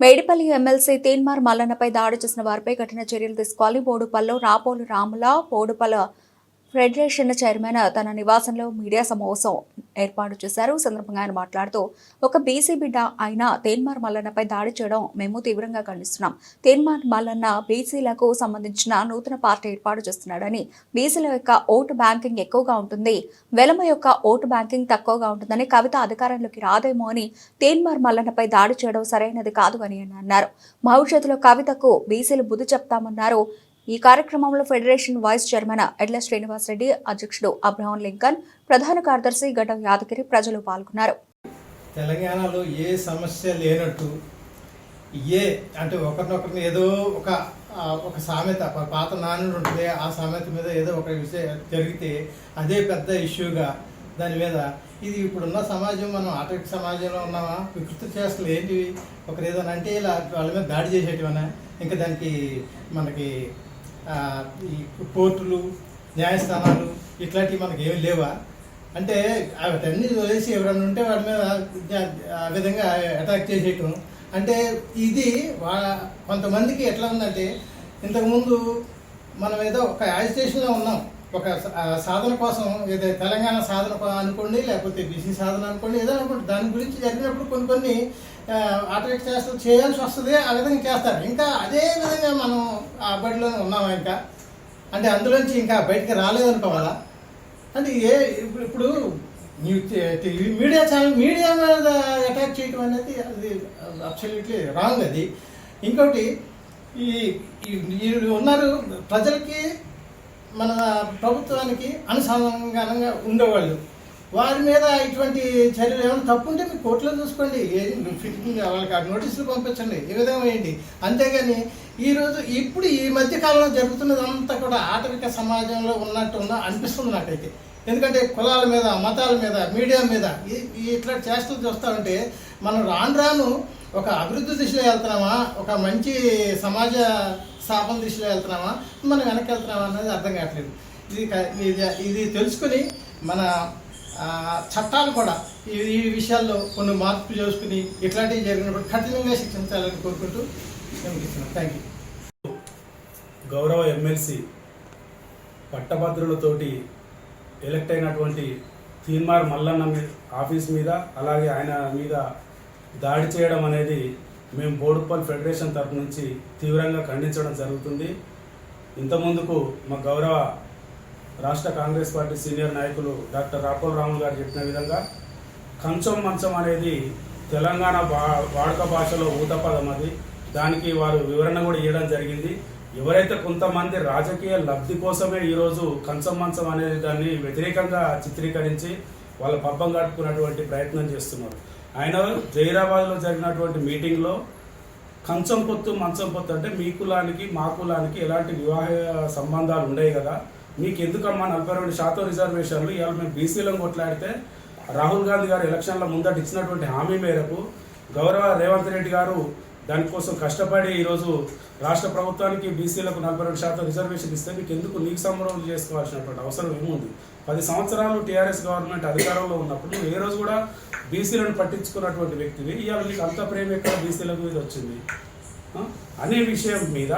Medipalli MLC Teenmar మల్లన్నపై దాడి చేసిన వారిపై కఠిన చర్యలు తీసుకోవాలి. బోడుపల్లో రాపోలు రాముల బోడుపల్ల ఫెడరేషన్ చైర్మన్ తన నివాసంలో మీడియా సమావేశం ఏర్పాటు చేశారు. సందర్భంగా ఆయన మాట్లాడుతూ ఒక బీసీ బిడ్డ అయిన తేన్మార్ మల్లన్నపై దాడి చేయడం మేము తీవ్రంగా ఖండిస్తున్నాం. తేన్మార్ మల్లన్న బీసీలకు సంబంధించిన నూతన పార్టీ ఏర్పాటు చేస్తున్నాడని బీసీల యొక్క ఓటు బ్యాంకింగ్ ఎక్కువగా ఉంటుంది వెలమ యొక్క ఓటు బ్యాంకింగ్ తక్కువగా ఉంటుందని కవిత అధికారంలోకి రాదేమో అని తేన్మార్ మల్లన్నపై దాడి చేయడం సరైనది కాదు అని అన్నారు. భవిష్యత్తులో కవితకు బీసీలు బుద్ధి చెప్తామన్నారు. ఈ కార్యక్రమంలో ఫెడరేషన్ వైస్ చైర్మన్ ఎడ్ల శ్రీనివాసరెడ్డి అధ్యక్షుడు అబ్రహం లింకన్ ప్రధాన కార్యదర్శి గట యాదగిరి ప్రజలు పాల్గొన్నారు. తెలంగాణలో ఏ సమస్య లేనట్టు ఏ అంటే ఒకరినొకరిని ఏదో ఒక ఒక సామెత పాత నానుడు ఉంటుంది ఆ సామెత మీద ఏదో ఒక విషయం జరిగితే అదే పెద్ద ఇష్యూగా దాని మీద. ఇది ఇప్పుడున్న సమాజం మనం ఆటవిక సమాజంలో ఉన్నామా? వికృతి చేష్టలు ఏంటివి? ఒకరు ఏదైనా అంటే ఇలా వాళ్ళ మీద దాడి చేసేటివనా? ఇంకా దానికి మనకి ఈ కోర్టులు న్యాయస్థానాలు ఇట్లాంటివి మనకి ఏమి లేవా? అంటే అవన్నీ వదిలేసి ఎవరైనా ఉంటే వాటి మీద ఆ విధంగా అటాక్ చేసేయటం. అంటే ఇది వా కొంతమందికి ఎట్లా ఉందంటే ఇంతకుముందు మనం ఏదో ఒక యాజిటేషన్లో ఉన్నాం. ఒక సాధన కోసం ఏదో తెలంగాణ సాధన అనుకోండి లేకపోతే బీసీ సాధన అనుకోండి ఏదో అనుకోండి దాని గురించి జరిగినప్పుడు కొన్ని కొన్ని ఆటోమేటిక్ చేస్తారు చేయాల్సి వస్తుంది ఆ విధంగా చేస్తారు. ఇంకా అదే విధంగా మనం ఆ బడిలోనే ఉన్నాము ఇంకా? అంటే అందులోంచి ఇంకా బయటికి రాలేదనుకోవాలా అంటే ఏ ఇప్పుడు ఇప్పుడు న్యూ- మీడియా ఛానల్ మీడియా మీద అటాక్ చేయడం అనేది అది అబ్సల్యూట్లీ రాంగ్ అది. ఇంకోటి ఈ ఈ- వీళ్ళు ఉన్నారు ప్రజలకి మన ప్రభుత్వానికి అనుసంధానంగా ఉండేవాళ్ళు. వారి మీద ఇటువంటి చర్యలు ఏమైనా తప్పు ఉంటే మీరు కోర్టులో చూసుకోండి. ఏం ఫిట్టింగ్ వాళ్ళకి ఆ నోటీసులు పంపించండి. ఏ విధంగా వేయండి. అంతేగాని ఈరోజు ఇప్పుడు ఈ మధ్య కాలంలో జరుగుతున్నదంతా కూడా ఆటవిక సమాజంలో ఉన్నట్టు ఉన్న అనిపిస్తుంది నాకైతే. ఎందుకంటే కులాల మీద మతాల మీద మీడియా మీద ఈ- ఇట్లా చేష్టలు చూస్తా ఉంటే మనం రాను రాను ఒక అభివృద్ధి దిశలో వెళ్తున్నామా? ఒక మంచి సమాజ స్థాపన దిశలో వెళ్తున్నామా? మనం వెనక్కి వెళ్తున్నామా అనేది అర్థం కావట్లేదు. ఇది ఇది- తెలుసుకుని మన చట్టాలు కూడా ఈ ఈ విషయాల్లో కొన్ని మార్పులు చేసుకుని ఇట్లాంటివి జరిగినప్పుడు కఠినంగా శిక్షించాలని కోరుకుంటూ నేను థ్యాంక్ యూ గౌరవ ఎమ్మెల్సీ పట్టభద్రులతోటి ఎలక్ట్ అయినటువంటి తీన్మార్ మల్లన్న ఆఫీస్ మీద అలాగే ఆయన మీద దాడి చేయడం అనేది మేము బోడుపల్ ఫెడరేషన్ తరపు నుంచి తీవ్రంగా ఖండించడం జరుగుతుంది. ఇంతకుముందుకు మా గౌరవ రాష్ట్ర కాంగ్రెస్ పార్టీ సీనియర్ నాయకులు డాక్టర్ రాఘవ రాములు గారు చెప్పిన విధంగా కంచం మంచం అనేది తెలంగాణ బా వాడుక భాషలో ఊతపదం అది. దానికి వారు వివరణ కూడా ఇవ్వడం జరిగింది. ఎవరైతే కొంతమంది రాజకీయ లబ్ధి కోసమే ఈరోజు కంచం మంచం అనేది దాన్ని వ్యతిరేకంగా చిత్రీకరించి వాళ్ళ పబ్బం గడుపుకున్నటువంటి ప్రయత్నం చేస్తున్నారు. ఆయన జైరాబాద్లో జరిగినటువంటి మీటింగ్లో కంచం పొత్తు మంచం పొత్తు అంటే మీ కులానికి మా కులానికి ఎలాంటి వివాహ సంబంధాలు ఉండేవి కదా. మీకు ఎందుకమ్మా నలభై రెండు శాతం రిజర్వేషన్లు? ఇవాళ మేము బీసీలను కొట్లాడితే రాహుల్ గాంధీ గారు ఎలక్షన్ల ముందట ఇచ్చినటువంటి హామీ మేరకు గౌరవ రేవంత్ రెడ్డి గారు దానికోసం కష్టపడి ఈరోజు రాష్ట్ర ప్రభుత్వానికి బీసీలకు నలభై రెండు శాతం రిజర్వేషన్ ఇస్తే మీకు ఎందుకు నీకు సంబరం చేసుకోవాల్సినటువంటి అవసరం ఏముంది? పది సంవత్సరాలు టీఆర్ఎస్ గవర్నమెంట్ అధికారంలో ఉన్నప్పుడు నువ్వు ఏ రోజు కూడా బీసీలను పట్టించుకున్నటువంటి వ్యక్తివి. ఇవాళ నీకు అంత ప్రేమ ఎక్కడ బీసీల మీద వచ్చింది? అనే విషయం మీద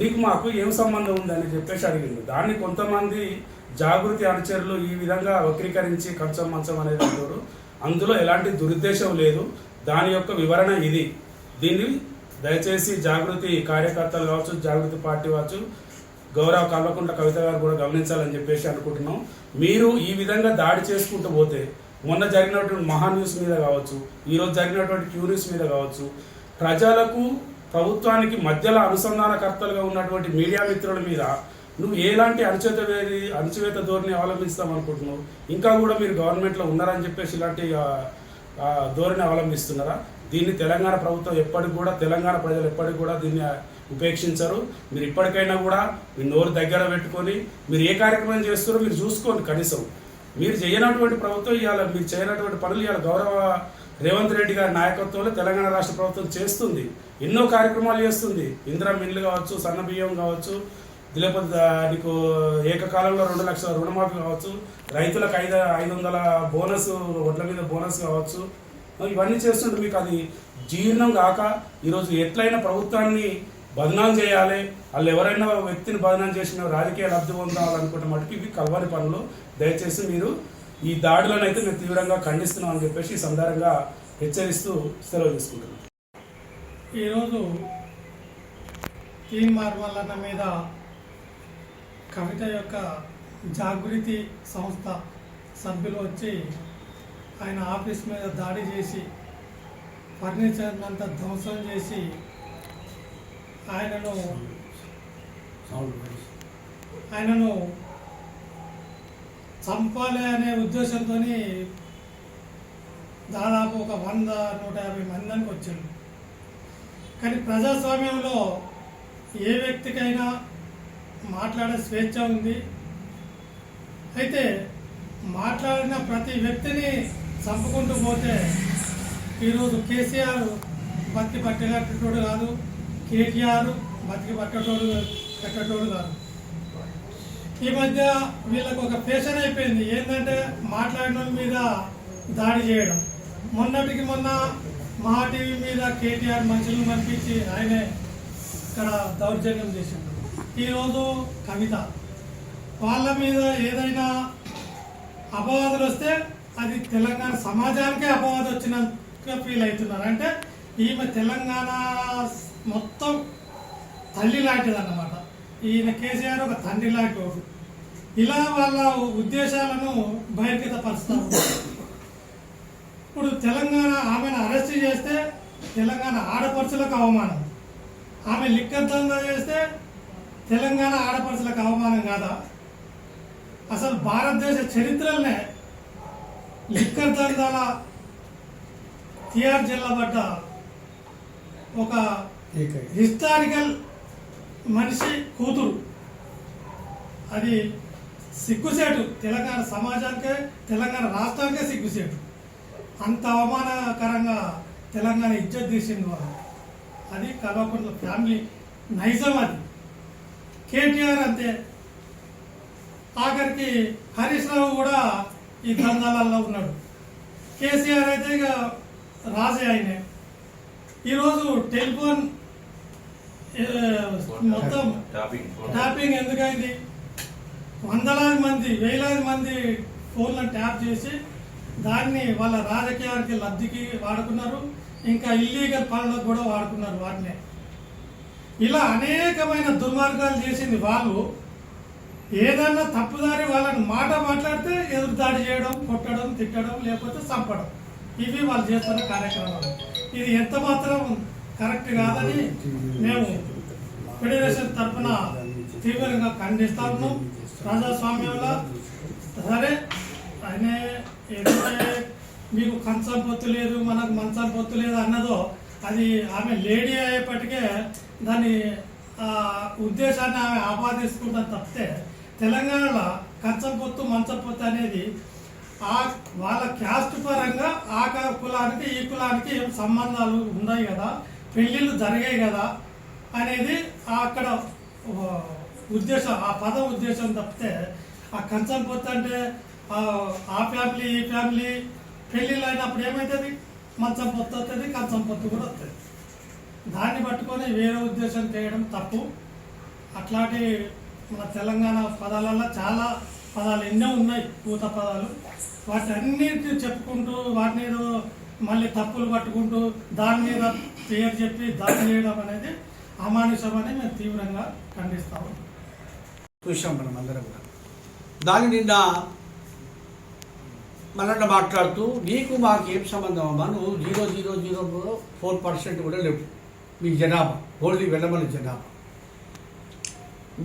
నీకు మాకు ఏం సంబంధం ఉందని చెప్పేసి అడిగింది. దాన్ని కొంతమంది జాగృతి అనుచరులు ఈ విధంగా వక్రీకరించి కంచం మంచం అనేది అంటారు. అందులో ఎలాంటి దురుద్దేశం లేదు. దాని యొక్క వివరణ ఇది. దీన్ని దయచేసి జాగృతి కార్యకర్తలు కావచ్చు జాగృతి పార్టీ కావచ్చు గౌరవ కల్వకుంట్ల కవిత గారు కూడా గమనించాలని చెప్పేసి అనుకుంటున్నాం. మీరు ఈ విధంగా దాడి చేసుకుంటూ పోతే మొన్న జరిగినటువంటి మహా న్యూస్ మీద కావచ్చు ఈరోజు జరిగినటువంటి క్యూ న్యూస్ మీద కావచ్చు ప్రజలకు ప్రభుత్వానికి మధ్యలో అనుసంధానకర్తలుగా ఉన్నటువంటి మీడియా మిత్రుల మీద నువ్వు ఎలాంటి అణచివేత వేది- అణచివేత ధోరణి అవలంబిస్తాం అనుకుంటున్నావు? ఇంకా కూడా మీరు గవర్నమెంట్లో ఉన్నారని చెప్పేసి ఇలాంటి ధోరణి అవలంబిస్తున్నారా? దీన్ని తెలంగాణ ప్రభుత్వం ఎప్పటికి కూడా తెలంగాణ ప్రజలు ఎప్పటికి కూడా దీన్ని ఉపేక్షించరు. మీరు ఇప్పటికైనా కూడా మీ నోరు దగ్గర పెట్టుకొని మీరు ఏ కార్యక్రమం చేస్తారో మీరు చూసుకోండి కనీసం. మీరు చేయనటువంటి ప్రభుత్వం ఇవాళ మీరు చేయనటువంటి పనులు ఇవాళ గౌరవ రేవంత్ రెడ్డి గారి నాయకత్వంలో తెలంగాణ రాష్ట్ర ప్రభుత్వం చేస్తుంది. ఎన్నో కార్యక్రమాలు చేస్తుంది. ఇందిరా మిల్లు కావచ్చు సన్న బియ్యం కావచ్చు లేకపోతే నీకు ఏకకాలంలో రెండు లక్షల రుణమాఫీ కావచ్చు రైతులకు ఐదు ఐదు వందల బోనస్ ఒడ్ల మీద బోనస్ కావచ్చు. ఇవన్నీ చేస్తుంటే మీకు అది జీర్ణం కాక ఈరోజు ఎట్లయినా ప్రభుత్వాన్ని బదనాం చేయాలి. వాళ్ళు ఎవరైనా వ్యక్తిని బదనాం చేసిన రాజకీయ లబ్ధి పొందాలనుకుంటే మటుకు ఇవి కలవరి పనులు. దయచేసి మీరు ఈ దాడులను అయితే మేము తీవ్రంగా ఖండిస్తున్నాం అని చెప్పేసి ఈ సందర్భంగా హెచ్చరిస్తూ సెలవు తీసుకుంటున్నాం. ఈరోజు టీమ్ మార్మల్లన్న మీద కవిత యొక్క జాగృతి సంస్థ సభ్యులు వచ్చి ఆయన ఆఫీస్ మీద దాడి చేసి ఫర్నిచర్ అంతా ధ్వంసం చేసి ఆయనను ఆయనను చంపాలి అనే ఉద్దేశంతో దాదాపు ఒక వంద నూట యాభై మందికి వచ్చింది కానీ ప్రజాస్వామ్యంలో ఏ వ్యక్తికైనా మాట్లాడే స్వేచ్ఛ ఉంది. అయితే మాట్లాడిన ప్రతి వ్యక్తిని చంపుకుంటూ పోతే ఈరోజు కేసీఆర్ బతికి పట్టేటోడు కాదు కేటీఆర్ బతికి పట్టేటోడు పెట్టేటోడు కాదు. ఈ మధ్య వీళ్ళకు ఒక ఫేషన్ అయిపోయింది. ఏంటంటే మాట్లాడిన మీద దాడి చేయడం. మొన్నటికి మొన్న మా టీవీ మీద కేటీఆర్ మనుషులను పంపించి ఆయనే ఇక్కడ దౌర్జన్యం చేసిండు. ఈరోజు కవిత. వాళ్ళ మీద ఏదైనా అపవాదులు వస్తే అది తెలంగాణ సమాజానికే అపవాదం వచ్చినందుకు ఫీల్ అవుతున్నారు. అంటే ఈమె తెలంగాణ మొత్తం తల్లి లాంటిది అన్నమాట ఈయన కేసీఆర్ ఒక తండ్రి లాంటి ఇలా వాళ్ళ ఉద్దేశాలను బహిర్గతపరుస్తారు ఇప్పుడు తెలంగాణ ఆమెను అరెస్ట్ చేస్తే తెలంగాణ ఆడపడుచులకు అవమానం. ఆమె లిక్కర్ దందా చేస్తే తెలంగాణ ఆడపడుచులకు అవమానం కాదా? అసలు భారతదేశ చరిత్రలనే లిక్కర్ దందాల టిఆర్ జిల్లా పడ్డ ఒక హిస్టారికల్ మనిషి కూతురు. అది సిగ్గుసేటు తెలంగాణ సమాజానికే తెలంగాణ రాష్ట్రానికే సిగ్గుసేటు. అంత అవమానకరంగా తెలంగాణ ఇజ్జత్ తీసింది వాళ్ళు. అది కల్వకుంట్ల ఫ్యామిలీ నైజం అది. కేటీఆర్ అంతే ఆఖరికి హరీష్ రావు కూడా ఈ దందాలలో ఉన్నాడు. కేసీఆర్ అయితే ఇక రాజే ఆయనే. ఈరోజు టెలిఫోన్ మొత్తం ట్యాపింగ్ ఎందుకైంది? వందలాది మంది వేలాది మంది ఫోన్లను ట్యాప్ చేసి దాన్ని వాళ్ళ రాజకీయానికి లబ్ధికి వాడుకున్నారు. ఇంకా ఇల్లీగల్ పనులకు కూడా వాడుకున్నారు వాటిని ఇలా అనేకమైన దుర్మార్గాలు చేసింది వాళ్ళు. ఏదన్నా తప్పుదారి వాళ్ళని మాట మాట్లాడితే ఎదురు దాడి చేయడం కొట్టడం తిట్టడం లేకపోతే చంపడం. ఇవి వాళ్ళు చేస్తున్న కార్యక్రమాలు. ఇది ఎంత మాత్రం కరెక్ట్ కాదని మేము ఫెడరేషన్ తరఫున తీవ్రంగా ఖండిస్తా ఉన్నాం. ప్రజాస్వామ్యంలో సరే ఆయన ఏదైతే మీకు కంచం పొత్తు లేదు మనకు మంచం పొత్తు లేదు అన్నదో అది ఆమె లేడీ అయ్యేప్పటికే దాని ఉద్దేశాన్ని ఆమె ఆపాదిస్తుందని తప్పితే తెలంగాణలో కంచంపొత్తు మంచం అనేది ఆ వాళ్ళ క్యాస్ట్ పరంగా ఆ కులానికి ఈ కులానికి ఏం సంబంధాలు ఉన్నాయి కదా పెళ్ళిళ్ళు జరిగాయి కదా అనేది అక్కడ ఉద్దేశం ఆ పద ఉద్దేశం తప్పితే ఆ కంచం పొత్తు అంటే ఆ ఆ ఫ్యామిలీ ఈ ఫ్యామిలీ పెళ్ళిళ్ళు అయినప్పుడు ఏమవుతుంది మంచం పొత్తు వస్తుంది కంచం పొత్తు కూడా వస్తుంది దాన్ని పట్టుకొని వేరే ఉద్దేశం చేయడం తప్పు. అట్లాంటి మన తెలంగాణ పదాలలో చాలా పదాలు ఎన్నో ఉన్నాయి పూత పదాలు. వాటి అన్నిటి చెప్పుకుంటూ వాటిని మీద మళ్ళీ తప్పులు పట్టుకుంటూ దాని మీద పేరు చెప్పి దాడి చేయడం అనేది అమానుషమని మేము తీవ్రంగా ఖండిస్తాము చూసాం మనం అందరం కూడా. దాని నిన్న మనన్న మాట్లాడుతూ నీకు మాకు ఏం సంబంధం అమ్మా? నువ్వు zero zero zero four percent కూడా లేవు. మీ జనాభా ఓన్లీ వెళ్ళమని జనాభా.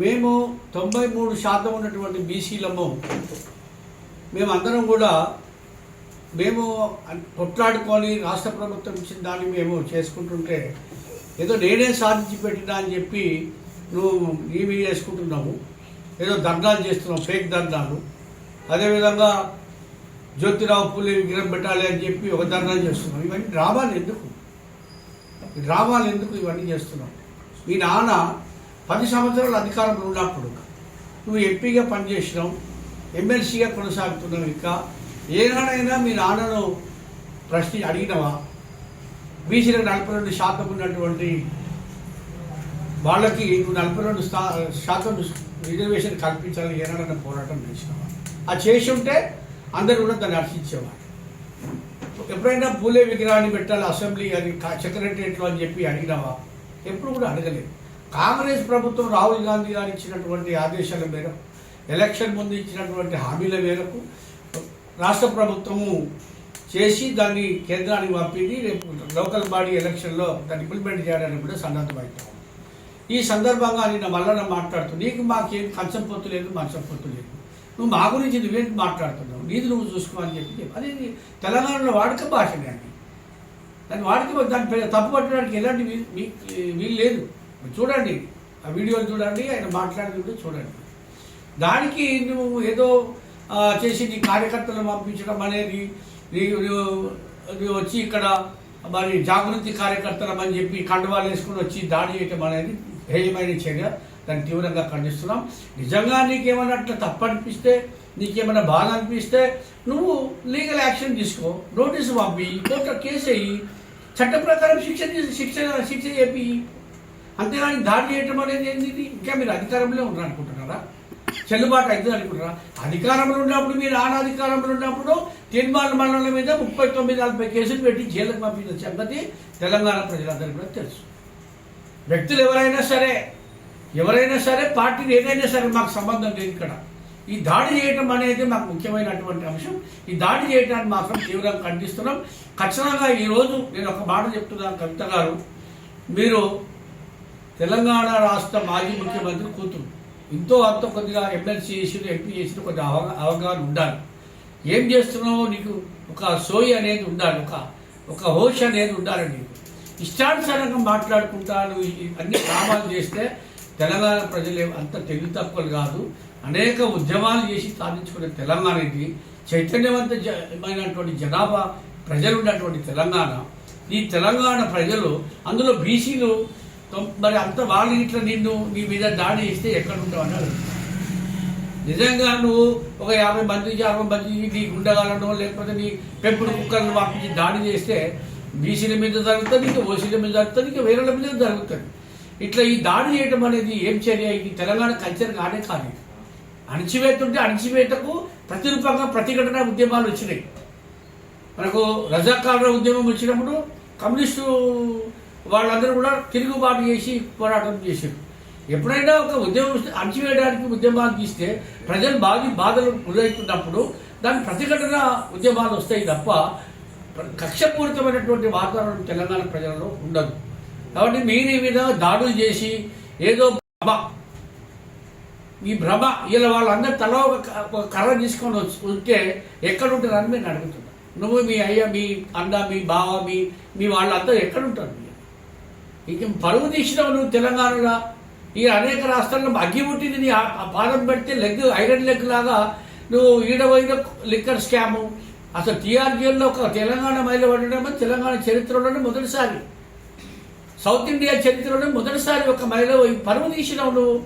మేము తొంభై మూడు శాతం ఉన్నటువంటి బీసీలము మేమందరం కూడా మేము కొట్లాడుకొని రాష్ట్ర ప్రభుత్వం ఇచ్చిన దాన్ని మేము చేసుకుంటుంటే ఏదో నేనే సాధించి పెట్టినా అని చెప్పి నువ్వు నీవి చేసుకుంటున్నావు. ఏదో దండాలు చేస్తున్నావు ఫేక్ ధర్నాలు అదేవిధంగా జ్యోతిరావు పూలే విగ్రహం పెట్టాలి అని చెప్పి ఒక దండాలు చేస్తున్నావు. ఇవన్నీ డ్రామాలు ఎందుకు? డ్రామాలు ఎందుకు ఇవన్నీ చేస్తున్నావు? మీ నాన్న పది సంవత్సరాలు అధికారంలో ఉన్నప్పుడు నువ్వు ఎంపీగా పనిచేసినావు ఎమ్మెల్సీగా కొనసాగుతున్నావు ఇంకా ఏనాడైనా మీ నాన్నను ప్రశ్న అడిగినవా? బీసీలకు నలభై రెండు శాతం ఉన్నటువంటి వాళ్ళకి నువ్వు నలభై రెండు స్థా శాతం రిజర్వేషన్ కల్పించాలని ఏనాడన్న పోరాటం చేసినావా? అది చేసి ఉంటే అందరూ కూడా దాన్ని హర్షించేవారు. ఎప్పుడైనా పూలే విగ్రహాన్ని పెట్టాలి అసెంబ్లీ అది సెక్రటరియట్లో అని చెప్పి అడిగినావా? ఎప్పుడు కూడా అడగలేదు. కాంగ్రెస్ ప్రభుత్వం రాహుల్ గాంధీ గారు ఇచ్చినటువంటి ఆదేశాల మేరకు ఎలక్షన్ ముందు ఇచ్చినటువంటి హామీల మేరకు రాష్ట్ర ప్రభుత్వము చేసి దాన్ని కేంద్రానికి పంపింది. రేపు లోకల్ బాడీ ఎలక్షన్లో దాన్ని ఇంప్లిమెంట్ చేయడానికి కూడా సన్నద్ధమవుతాం ఈ సందర్భంగా నిన్న మల్లన్న మాట్లాడుతూ నీకు మాకేం కంచం పొత్తు లేదు మంచం పొత్తు లేదు. నువ్వు మా గురించి నువ్వేంటి మాట్లాడుతున్నావు? నీది నువ్వు చూసుకోమని చెప్పి అది తెలంగాణలో వాడక భాషనే అది. దాని వాడికి దాని తప్పు పట్టడానికి ఎలాంటి మీ- వీలు లేదు. మీరు చూడండి. ఆ వీడియోలు చూడండి ఆయన మాట్లాడుతుంటే చూడండి. దానికి నువ్వు ఏదో చేసి నీ కార్యకర్తలను పంపించడం అనేది నీ- వచ్చి ఇక్కడ మరి జాగృతి కార్యకర్తలం అని చెప్పి కండువాలు వేసుకుని వచ్చి దాడి చేయటం అనేది హేయమైన చర్య. దాన్ని తీవ్రంగా ఖండిస్తున్నాం. నిజంగా నీకేమైనా అట్లా తప్పనిపిస్తే నీకేమైనా బాధ అనిపిస్తే నువ్వు లీగల్ యాక్షన్ తీసుకో. నోటీసు పంపి కోర్టులో కేసు అయ్యి చట్ట ప్రకారం శిక్ష శిక్ష శిక్ష చెప్పి అంతేగాని దాడి చేయటం అనేది ఏంటి ఇంకా మీరు అధికారంలో ఉన్నారు అనుకుంటున్నారా చెల్లుబాటు అవుతుంది అనుకుంటున్నారా? అధికారంలో ఉన్నప్పుడు మీరు ఆన అధికారంలో ఉన్నప్పుడు తీర్మాన మండలం మీద ముప్పై తొమ్మిది నలభై కేసులు పెట్టి జైలుకు పంపించిన సంగతి తెలంగాణ ప్రజలందరికీ కూడా తెలుసు. వ్యక్తులు ఎవరైనా సరే ఎవరైనా సరే పార్టీని ఏదైనా సరే మాకు సంబంధం లేదు ఇక్కడ. ఈ దాడి చేయటం అనేది మాకు ముఖ్యమైనటువంటి అంశం. ఈ దాడి చేయటాన్ని మాత్రం తీవ్రంగా ఖండిస్తున్నాం. ఖచ్చితంగా ఈరోజు నేను ఒక మాట చెప్తున్నాను కవిత గారు. మీరు తెలంగాణ రాష్ట్ర మాజీ ముఖ్యమంత్రి కూతురు. ఎంతో అంత కొద్దిగా ఎమ్మెల్సీ చేసిన ఎంపీ చేసిన కొద్దిగా అవగా అవగాహన ఉండాలి. ఏం చేస్తున్నావో నీకు ఒక సోయి అనేది ఉండాలి ఒక ఒక హోష్ అనేది ఉండాలి నీకు. ఇష్టానుసారంగా మాట్లాడుకుంటాను అన్ని కామాలు చేస్తే తెలంగాణ ప్రజలు అంత తెలివి తక్కువలు కాదు. అనేక ఉద్యమాలు చేసి సాధించుకునే తెలంగాణ ఇది. చైతన్యవంతమైనటువంటి జనాభా ప్రజలు ఉన్నటువంటి తెలంగాణ. ఈ తెలంగాణ ప్రజలు అందులో బీసీలు మరి అంత వాళ్ళు ఇట్లా నిన్ను నీ మీద దాడి చేస్తే ఎక్కడ ఉంటావు అన్నాడు నిజంగా నువ్వు ఒక యాభై మంది అరవై మంది నీ గుండెగాలను లేకపోతే నీ పెంపుడు కుక్కలను పంపించి దాడి చేస్తే బీసీల మీద జరుగుతుంది ఇంకా ఓసీల మీద జరుగుతుంది ఇంకా వేరేల మీద జరుగుతుంది. ఇట్లా ఈ దాడి చేయడం అనేది ఏం చర్య? ఇది తెలంగాణ కల్చర్ కానే కాదు ఇది. ఉంటే అణిచివేతకు ప్రతిరూపంగా ప్రతిఘటన ఉద్యమాలు వచ్చినాయి. మనకు రజాకారుల ఉద్యమం వచ్చినప్పుడు కమ్యూనిస్టు వాళ్ళందరూ కూడా తిరుగుబాటు చేసి పోరాటం చేశారు. ఎప్పుడైనా ఒక ఉద్యమం అణచివేయడానికి ఉద్యమాలు తీస్తే ప్రజలు బాధి బాధలు గురవుతున్నప్పుడు దాని ప్రతిఘటన ఉద్యమాలు వస్తాయి తప్ప కక్షపూరితమైనటువంటి వాతావరణం తెలంగాణ ప్రజలలో ఉండదు. కాబట్టి మీరు ఈ విధంగా దాడులు చేసి ఏదో భ్రమ ఈ భ్రమ ఇలా వాళ్ళందరూ తల ఒక కర్ర తీసుకొని వచ్చి ఉంటే ఎక్కడ మీరు నేను నువ్వు మీ అయ్య మీ అన్న మీ బావ మీ మీ వాళ్ళందరూ ఎక్కడుంటారు? ఇక పరువు తీసినావు నువ్వు తెలంగాణలో. ఈ అనేక రాష్ట్రాల్లో అగ్గిబుట్టింది నీ ఆ- పాదం పెడితే లెగ్ ఐరన్ లెగ్ లాగా నువ్వు ఈడపోయిన లిక్కర్ స్కాము. అసలు టీఆర్జీఎల్లో ఒక తెలంగాణ మహిళ పడడం తెలంగాణ చరిత్రలోనే మొదటిసారి. సౌత్ ఇండియా చరిత్రలోనే మొదటిసారి ఒక మహిళ పరువు తీసినావు నువ్వు.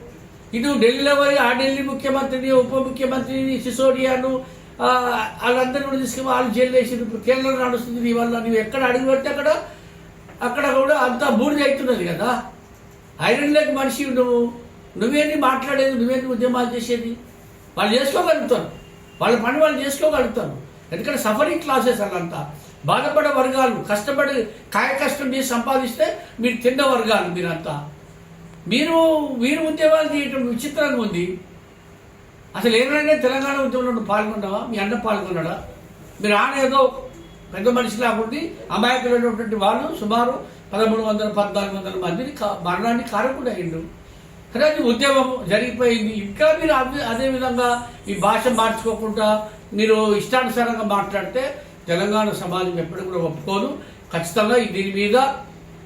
ఇటు ఢిల్లీలో పోయి ఆ ఢిల్లీ ముఖ్యమంత్రిని ఉప ముఖ్యమంత్రిని సిసోడియాను వాళ్ళందరినీ కూడా తీసుకుని వాళ్ళు జైలు వేసి ఇప్పుడు కేరళ నడుస్తుంది నీ వల్ల. నువ్వు ఎక్కడ అడుగు పెడితే అక్కడ అక్కడ కూడా అంతా బూడిద అవుతున్నది కదా. ఐరన్ లేక మనిషి నువ్వు నువ్వేంటి మాట్లాడేది? నువ్వేంటి ఉద్యమాలు చేసేది? వాళ్ళు చేసుకోగలుగుతారు. వాళ్ళ పని వాళ్ళు చేసుకోగలుగుతారు. ఎందుకంటే సఫరింగ్ క్లాసెస్ వాళ్ళంతా బాధపడే వర్గాలు కష్టపడి కాయ కష్టం చేసి సంపాదిస్తే మీరు తిన్న వర్గాలు మీరంతా. మీరు మీరు ఉద్యమాలు చేయటం విచిత్రంగా ఉంది. అసలు ఏమైనా తెలంగాణ ఉద్యమంలో పాల్గొన్నావా? మీ అన్న పాల్గొన్నాడా? మీరు ఆనేదో పెద్ద మనిషి లాగుండి అమాయకులైనటువంటి వాళ్ళు సుమారు పదమూడు వందల పద్నాలుగు వందల మందిని కా- మరణాన్ని కారకుడు అయ్యిండు. కానీ అది ఉద్యమం జరిగిపోయింది. ఇంకా మీరు అదే అదే విధంగా ఈ భాష మార్చుకోకుండా మీరు ఇష్టానుసారంగా మాట్లాడితే తెలంగాణ సమాజం ఎప్పుడు కూడా ఒప్పుకోదు. ఖచ్చితంగా దీని మీద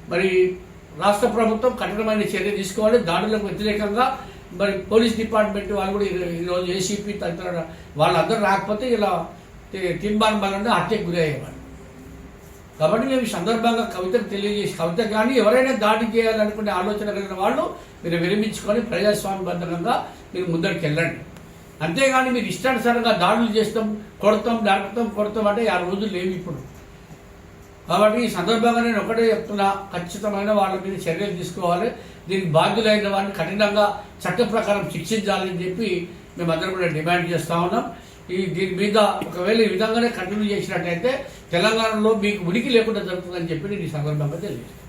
మరి రాష్ట్ర ప్రభుత్వం కఠినమైన చర్య తీసుకోవాలి. దాడులకు వ్యతిరేకంగా మరి పోలీస్ డిపార్ట్మెంట్ వాళ్ళు కూడా ఈరోజు ఏసీపీ తదితర వాళ్ళందరూ రాకపోతే ఇలా తీర్మానం వల్ల హత్యకు గురి కాబట్టి మేము సందర్భంగా కవితను తెలియజేసి కవిత కానీ ఎవరైనా దాడి చేయాలనుకునే ఆలోచన కలిగిన వాళ్ళు మీరు విరమించుకొని ప్రజాస్వామ్యబద్ధంగా మీరు ముందరికి వెళ్ళండి. అంతేగాని మీరు ఇష్టానుసారంగా దాడులు చేస్తాం కొడతాం దాటుతాం కొడతాం అంటే ఆ రోజులు లేవు ఇప్పుడు. కాబట్టి ఈ సందర్భంగా నేను ఒకటే చెప్తున్నా ఖచ్చితమైన వాళ్ళ మీద చర్యలు తీసుకోవాలి. దీనికి బాధ్యులైన వారిని కఠినంగా చట్ట ప్రకారం శిక్షించాలని చెప్పి మేమందరం కూడా డిమాండ్ చేస్తూ ఉన్నాం. ఈ దీని మీద ఒకవేళ ఈ విధంగానే కంటిన్యూ చేసినట్టయితే తెలంగాణలో మీకు ఉనికి లేకుండా జరుగుతుందని చెప్పి నేను ఈ సందర్భంగా తెలియజేస్తాను